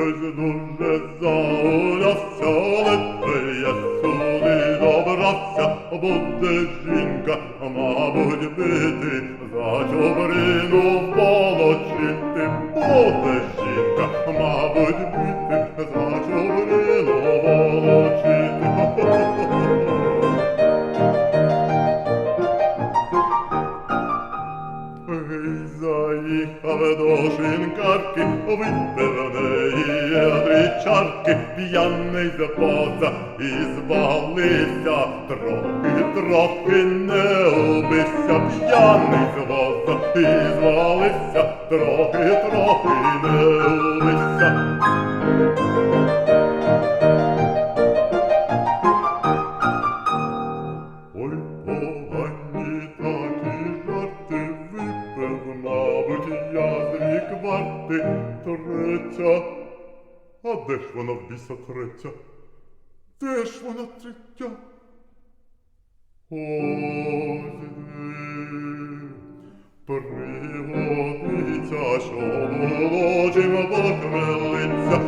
Köyünün rezaına salet Yesuni добрався Буде жінка Мабуть бити За чобрину в полочі Ти буде жінка Мабуть бити За Заїхав до шинкарки, випив в неї три чарки, п'яний запаса і звалився, трохи, трохи не убився, п'яний з і звалився, трохи, трохи не убився. Кварти третя. А де ж вона в біса третя? Де ж вона третя? Ось де. Пригодиться, що молодим похмелиться,